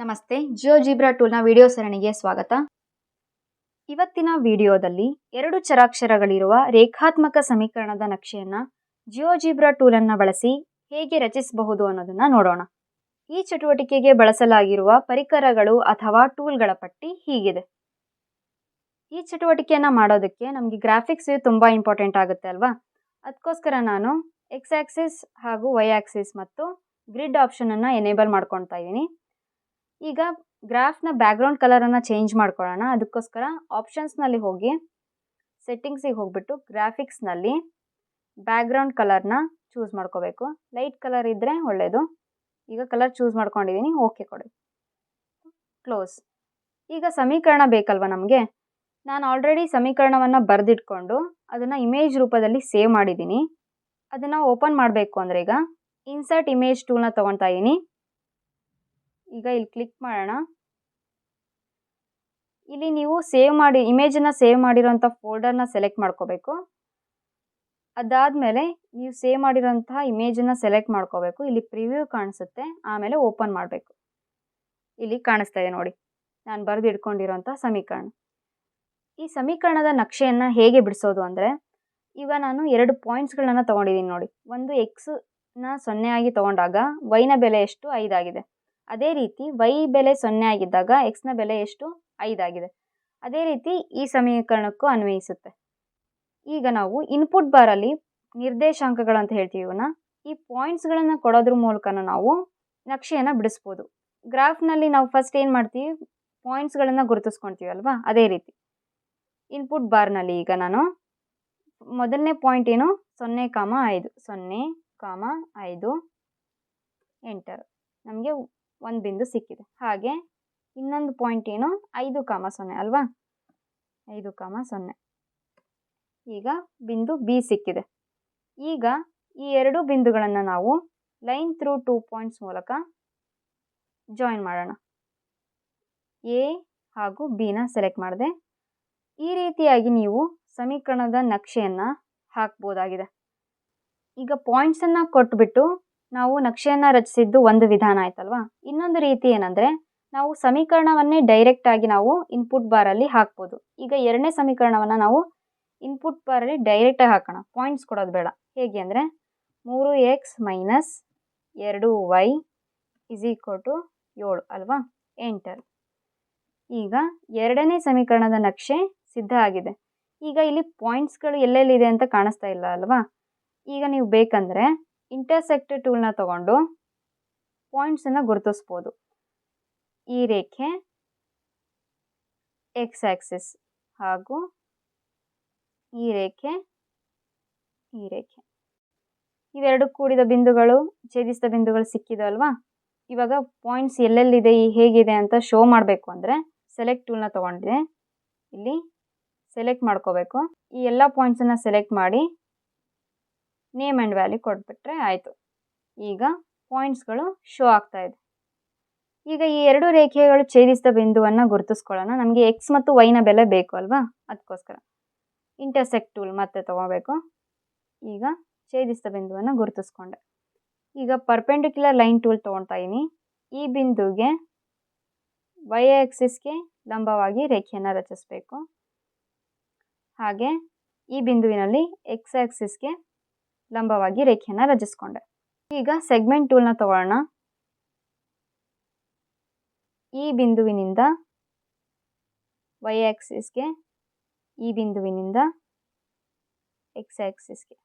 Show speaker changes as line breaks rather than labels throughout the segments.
ನಮಸ್ತೆ, Jio zebra ಟೂಲ್ನ video ಸರಣಿಗೆ ಸ್ವಾಗತ. ಇವತ್ತಿನ ವಿಡಿಯೋದಲ್ಲಿ ಎರಡು ಚರಾಕ್ಷರಗಳಿರುವ ರೇಖಾತ್ಮಕ ಸಮೀಕರಣದ ನಕ್ಷೆಯನ್ನು ಜಿಯೋ ಜೀಬ್ರಾ ಟೂಲನ್ನು ಬಳಸಿ ಹೇಗೆ ರಚಿಸಬಹುದು ಅನ್ನೋದನ್ನು ನೋಡೋಣ. ಈ ಚಟುವಟಿಕೆಗೆ ಬಳಸಲಾಗಿರುವ ಪರಿಕರಗಳು ಅಥವಾ ಟೂಲ್ಗಳ ಪಟ್ಟಿ ಹೀಗಿದೆ. ಈ ಚಟುವಟಿಕೆಯನ್ನು ಮಾಡೋದಕ್ಕೆ ನಮಗೆ ಗ್ರಾಫಿಕ್ಸ್ ತುಂಬ ಇಂಪಾರ್ಟೆಂಟ್ ಆಗುತ್ತೆ ಅಲ್ವಾ? ಅದಕ್ಕೋಸ್ಕರ ನಾನು ಎಕ್ಸ್ ಆ್ಯಕ್ಸಿಸ್ ಹಾಗೂ ವೈ ಆಕ್ಸಿಸ್ ಮತ್ತು ಗ್ರಿಡ್ ಆಪ್ಷನನ್ನು ಎನೇಬಲ್ ಮಾಡ್ಕೊತಾ ಇದ್ದೀನಿ. ಈಗ ಗ್ರಾಫ್ನ ಬ್ಯಾಕ್ಗ್ರೌಂಡ್ ಕಲರನ್ನು ಚೇಂಜ್ ಮಾಡ್ಕೊಳ್ಳೋಣ. ಅದಕ್ಕೋಸ್ಕರ ಆಪ್ಷನ್ಸ್ನಲ್ಲಿ ಹೋಗಿ ಸೆಟ್ಟಿಂಗ್ಸಿಗೆ ಹೋಗ್ಬಿಟ್ಟು ಗ್ರಾಫಿಕ್ಸ್ನಲ್ಲಿ ಬ್ಯಾಕ್ಗ್ರೌಂಡ್ ಕಲರ್ನ ಚೂಸ್ ಮಾಡ್ಕೋಬೇಕು. ಲೈಟ್ ಕಲರ್ ಇದ್ದರೆ ಒಳ್ಳೆಯದು ಈಗ ಕಲರ್ ಚೂಸ್ ಮಾಡ್ಕೊಂಡಿದ್ದೀನಿ ಓಕೆ ಕೊಡಿ. ಕ್ಲೋಸ್ ಈಗ ಸಮೀಕರಣ ಬೇಕಲ್ವ ನಮಗೆ? ನಾನು ಆಲ್ರೆಡಿ ಸಮೀಕರಣವನ್ನು ಬರೆದಿಟ್ಕೊಂಡು ಅದನ್ನು ಇಮೇಜ್ ರೂಪದಲ್ಲಿ ಸೇವ್ ಮಾಡಿದ್ದೀನಿ ಅದನ್ನು ಓಪನ್ ಮಾಡಬೇಕು ಅಂದರೆ ಈಗ ಇನ್ಸರ್ಟ್ ಇಮೇಜ್ ಟೂಲ್ನ ತೊಗೊತಾ ಇದ್ದೀನಿ ಈಗ ಇಲ್ಲಿ ಕ್ಲಿಕ್ ಮಾಡೋಣ. ಇಲ್ಲಿ ನೀವು ಸೇವ್ ಮಾಡಿ ಇಮೇಜನ್ನು ಸೇವ್ ಮಾಡಿರೋಂಥ ಫೋಲ್ಡರ್ನ ಸೆಲೆಕ್ಟ್ ಮಾಡ್ಕೋಬೇಕು. ಅದಾದಮೇಲೆ ನೀವು ಸೇವ್ ಮಾಡಿರೋಂತಹ ಇಮೇಜನ್ನು ಸೆಲೆಕ್ಟ್ ಮಾಡ್ಕೋಬೇಕು. ಇಲ್ಲಿ ಪ್ರಿವ್ಯೂ ಕಾಣಿಸುತ್ತೆ, ಆಮೇಲೆ ಓಪನ್ ಮಾಡಬೇಕು. ಇಲ್ಲಿ ಕಾಣಿಸ್ತಾ ಇದೆ ನೋಡಿ. ನಾನು ಬರೆದು ಇಟ್ಕೊಂಡಿರೋಂಥ ಸಮೀಕರಣ. ಈ ಸಮೀಕರಣದ ನಕ್ಷೆಯನ್ನು ಹೇಗೆ ಬಿಡಿಸೋದು ಅಂದರೆ, ಈಗ ನಾನು ಎರಡು ಪಾಯಿಂಟ್ಸ್ಗಳನ್ನು ತೊಗೊಂಡಿದ್ದೀನಿ ನೋಡಿ. ಒಂದು ಎಕ್ಸ್ನ ಸೊನ್ನೆ ಆಗಿ ತೊಗೊಂಡಾಗ ವೈನ ಬೆಲೆ ಎಷ್ಟು? ಐದಾಗಿದೆ ಅದೇ ರೀತಿ ವೈ ಬೆಲೆ ಸೊನ್ನೆ ಆಗಿದ್ದಾಗ ಎಕ್ಸ್ನ ಬೆಲೆ ಎಷ್ಟು? ಐದಾಗಿದೆ ಅದೇ ರೀತಿ ಈ ಸಮೀಕರಣಕ್ಕೂ ಅನ್ವಯಿಸುತ್ತೆ. ಈಗ ನಾವು ಇನ್ಪುಟ್ ಬಾರಲ್ಲಿ ನಿರ್ದೇಶಾಂಕಗಳು ಅಂತ ಹೇಳ್ತೀವಿ ಇವನ್ನ ಈ ಪಾಯಿಂಟ್ಸ್ಗಳನ್ನು ಕೊಡೋದ್ರ ಮೂಲಕನೂ ನಾವು ನಕ್ಷೆಯನ್ನು ಬಿಡಿಸ್ಬೋದು. ಗ್ರಾಫ್ನಲ್ಲಿ ನಾವು ಫಸ್ಟ್ ಏನು ಮಾಡ್ತೀವಿ? ಪಾಯಿಂಟ್ಸ್ಗಳನ್ನು ಗುರುತಿಸ್ಕೊಂತೀವಿ ಅಲ್ವಾ? ಅದೇ ರೀತಿ. ಇನ್ಪುಟ್ ಬಾರ್ನಲ್ಲಿ ಈಗ ನಾನು ಮೊದಲನೇ ಪಾಯಿಂಟ್ ಏನು? ಸೊನ್ನೆ ಕಾಮ ಐದು. ಸೊನ್ನೆ ಕಾಮ ಐದು. ಎಂಟರ್ ನಮಗೆ ಒಂದು ಬಿಂದು ಸಿಕ್ಕಿದೆ. ಹಾಗೆ ಇನ್ನೊಂದು ಪಾಯಿಂಟ್ ಏನು? ಐದು ಕಾಮ ಸೊನ್ನೆ ಅಲ್ವಾ? ಐದು ಕಾಮ ಸೊನ್ನೆ. ಈಗ ಬಿಂದು ಬಿ ಸಿಕ್ಕಿದೆ. ಈಗ ಈ ಎರಡು ಬಿಂದುಗಳನ್ನು ನಾವು ಲೈನ್ ಥ್ರೂ ಟೂ ಪಾಯಿಂಟ್ಸ್ ಮೂಲಕ ಜಾಯಿನ್ ಮಾಡೋಣ. ಎ ಹಾಗೂ ಬಿನ ಸೆಲೆಕ್ಟ್ ಮಾಡಿದೆ. ಈ ರೀತಿಯಾಗಿ ನೀವು ಸಮೀಕರಣದ ನಕ್ಷೆಯನ್ನು ಹಾಕ್ಬೋದಾಗಿದೆ. ಈಗ ಪಾಯಿಂಟ್ಸನ್ನು ಕೊಟ್ಬಿಟ್ಟು ನಾವು ನಕ್ಷೆಯನ್ನು ರಚಿಸಿದ್ದು ಒಂದು ವಿಧಾನ ಆಯ್ತಲ್ವಾ? ಇನ್ನೊಂದು ರೀತಿ ಏನಂದರೆ, ನಾವು ಸಮೀಕರಣವನ್ನೇ ಡೈರೆಕ್ಟಾಗಿ ನಾವು ಇನ್ಪುಟ್ ಬಾರಲ್ಲಿ ಹಾಕ್ಬೋದು. ಈಗ ಎರಡನೇ ಸಮೀಕರಣವನ್ನು ನಾವು ಇನ್ಪುಟ್ ಬಾರಲ್ಲಿ ಡೈರೆಕ್ಟಾಗಿ ಹಾಕೋಣ. ಪಾಯಿಂಟ್ಸ್ ಕೊಡೋದು ಬೇಡ. ಹೇಗೆ ಅಂದರೆ, ಮೂರು ಎಕ್ಸ್ ಮೈನಸ್ ಎರಡು ವೈ ಇಸ್ ಈಕ್ವಲ್ ಟು ಏಳು ಅಲ್ವಾ? ಎಂಟರ್ ಈಗ ಎರಡನೇ ಸಮೀಕರಣದ ನಕ್ಷೆ ಸಿದ್ಧ ಆಗಿದೆ. ಈಗ ಇಲ್ಲಿ ಪಾಯಿಂಟ್ಸ್ಗಳು ಎಲ್ಲೆಲ್ಲಿದೆ ಅಂತ ಕಾಣಿಸ್ತಾ ಇಲ್ಲ ಅಲ್ವಾ? ಈಗ ನೀವು ಬೇಕಂದರೆ ಇಂಟರ್ಸೆಕ್ಟ್ ಟೂಲ್ನ ತಗೊಂಡು ಪಾಯಿಂಟ್ಸನ್ನು ಗುರುತಿಸ್ಬೋದು. ಈ ರೇಖೆ ಎಕ್ಸ್ ಆ್ಯಕ್ಸಿಸ್ ಹಾಗೂ ಈ ರೇಖೆ ಈ ರೇಖೆ. ಇವೆರಡು ಕೂಡಿದ ಬಿಂದುಗಳು, ಛೇದಿಸಿದ ಬಿಂದುಗಳು ಸಿಕ್ಕಿದಲ್ವಾ ಇವಾಗ ಪಾಯಿಂಟ್ಸ್ ಎಲ್ಲೆಲ್ಲಿದೆ, ಈ ಹೇಗಿದೆ ಅಂತ ಶೋ ಮಾಡಬೇಕು ಅಂದರೆ ಸೆಲೆಕ್ಟ್ ಟೂಲ್ನ ತೊಗೊಂಡಿದೆ. ಇಲ್ಲಿ ಸೆಲೆಕ್ಟ್ ಮಾಡ್ಕೋಬೇಕು. ಈ ಎಲ್ಲ ಪಾಯಿಂಟ್ಸನ್ನು ಸೆಲೆಕ್ಟ್ ಮಾಡಿ ನೇಮ್ ಆ್ಯಂಡ್ ವ್ಯಾಲ್ಯೂ ಕೊಟ್ಬಿಟ್ರೆ ಆಯಿತು. ಈಗ ಪಾಯಿಂಟ್ಸ್ಗಳು ಶೋ ಆಗ್ತಾ ಇದೆ. ಈಗ ಈ ಎರಡು ರೇಖೆಗಳು ಛೇದಿಸಿದ ಬಿಂದುವನ್ನು ಗುರುತಿಸ್ಕೊಳ್ಳೋಣ. ನಮಗೆ ಎಕ್ಸ್ ಮತ್ತು ವೈನ ಬೆಲೆ ಬೇಕು ಅಲ್ವಾ? ಅದಕ್ಕೋಸ್ಕರ. ಇಂಟರ್ಸೆಕ್ಟ್ ಟೂಲ್ ಮತ್ತೆ ತೊಗೋಬೇಕು. ಈಗ ಛೇದಿಸಿದ ಬಿಂದುವನ್ನು ಗುರುತಿಸ್ಕೊಂಡೆ. ಈಗ ಪರ್ಪೆಂಡಿಕ್ಯುಲರ್ ಲೈನ್ ಟೂಲ್ ತೊಗೊಳ್ತಾ ಇದ್ದೀನಿ ಈ ಬಿಂದುಗೆ ವೈ ಆಕ್ಸಿಸ್ಗೆ ಲಂಬವಾಗಿ ರೇಖೆಯನ್ನು ರಚಿಸಬೇಕು. ಹಾಗೆ ಈ ಬಿಂದುವಿನಲ್ಲಿ ಎಕ್ಸ್ ಆಕ್ಸಿಸ್ಗೆ ಲಂಬವಾಗಿ ರೇಖೆಯನ್ನು ರಚಿಸ್ಕೊಂಡೆ. ಈಗ ಸೆಗ್ಮೆಂಟ್ ಟೂಲ್ನ ತಗೊಳ್ಳೋಣ. ಈ ಬಿಂದುವಿನಿಂದ ವೈ ಆಕ್ಸಿಸ್ಗೆ ಈ ಬಿಂದುವಿನಿಂದ ಎಕ್ಸ್ ಆಕ್ಸಿಸ್ಗೆ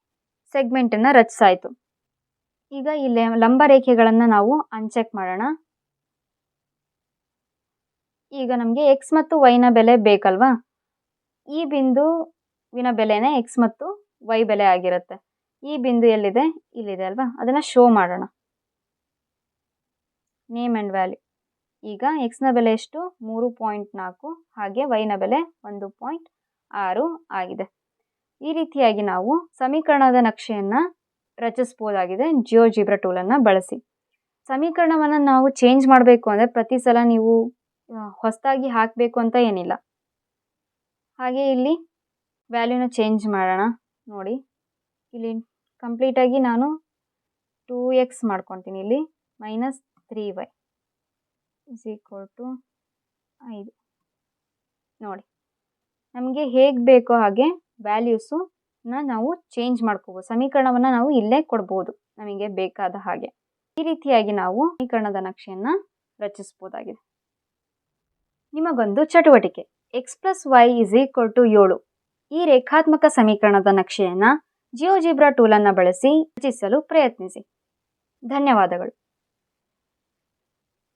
ಸೆಗ್ಮೆಂಟನ್ನು ರಚಿಸಾಯಿತು. ಈಗ ಇಲ್ಲಿ ಲಂಬ ರೇಖೆಗಳನ್ನು ನಾವು ಅನ್ಚೆಕ್ ಮಾಡೋಣ. ಈಗ ನಮಗೆ ಎಕ್ಸ್ ಮತ್ತು ವೈನ ಬೆಲೆ ಬೇಕಲ್ವಾ? ಈ ಬಿಂದುವಿನ ಬೆಲೆನೇ ಎಕ್ಸ್ ಮತ್ತು ವೈ ಬೆಲೆ ಆಗಿರುತ್ತೆ. ಈ ಬಿಂದು ಎಲ್ಲಿದೆ ಇಲ್ಲಿದೆ ಅಲ್ವಾ? ಅದನ್ನು ಶೋ ಮಾಡೋಣ. ನೇಮ್ ಆ್ಯಂಡ್ ವ್ಯಾಲ್ಯೂ ಈಗ ಎಕ್ಸ್ನ ಬೆಲೆ ಎಷ್ಟು? ಮೂರು ಪಾಯಿಂಟ್ ನಾಲ್ಕು, ಹಾಗೆ ವೈನ ಬೆಲೆ ಒಂದು ಪಾಯಿಂಟ್ ಆರು ಆಗಿದೆ. ಈ ರೀತಿಯಾಗಿ ನಾವು ಸಮೀಕರಣದ ನಕ್ಷೆಯನ್ನು ರಚಿಸ್ಬೋದಾಗಿದೆ. ಜಿಯೋ ಜಿಬ್ರಾ ಟೂಲನ್ನು ಬಳಸಿ. ಸಮೀಕರಣವನ್ನು ನಾವು ಚೇಂಜ್ ಮಾಡಬೇಕು ಅಂದರೆ ಪ್ರತಿ ಸಲ ನೀವು ಹೊಸದಾಗಿ ಹಾಕಬೇಕು ಅಂತ ಏನಿಲ್ಲ. ಹಾಗೆ ಇಲ್ಲಿ ವ್ಯಾಲ್ಯೂನ ಚೇಂಜ್ ಮಾಡೋಣ. ನೋಡಿ. ಇಲ್ಲಿ ಕಂಪ್ಲೀಟಾಗಿ ನಾನು ಟೂ ಎಕ್ಸ್ ಮಾಡ್ಕೊತೀನಿ ಇಲ್ಲಿ. Minus three Y is equal to ಐದು. ನೋಡಿ, ನಮಗೆ ಹೇಗೆ ಬೇಕೋ ಹಾಗೆ ವ್ಯಾಲ್ಯೂಸನ್ನ ನಾವು ಚೇಂಜ್ ಮಾಡ್ಕೋಬೋದು. ಸಮೀಕರಣವನ್ನು ನಾವು ಇಲ್ಲೇ ಕೊಡ್ಬೋದು ನಮಗೆ ಬೇಕಾದ ಹಾಗೆ. ಈ ರೀತಿಯಾಗಿ ನಾವು ಸಮೀಕರಣದ ನಕ್ಷೆಯನ್ನು ರಚಿಸ್ಬೋದಾಗಿದೆ. ನಿಮಗೊಂದು ಚಟುವಟಿಕೆ. ಎಕ್ಸ್ ಪ್ಲಸ್ ವೈ ಟು ಏಳು. ಈ ರೇಖಾತ್ಮಕ ಸಮೀಕರಣದ ನಕ್ಷೆಯನ್ನು ಜಿಯೋಜಿಬ್ರಾ ಟೂಲನ್ನು ಬಳಸಿ ರಚಿಸಲು ಪ್ರಯತ್ನಿಸಿ. ಧನ್ಯವಾದಗಳು.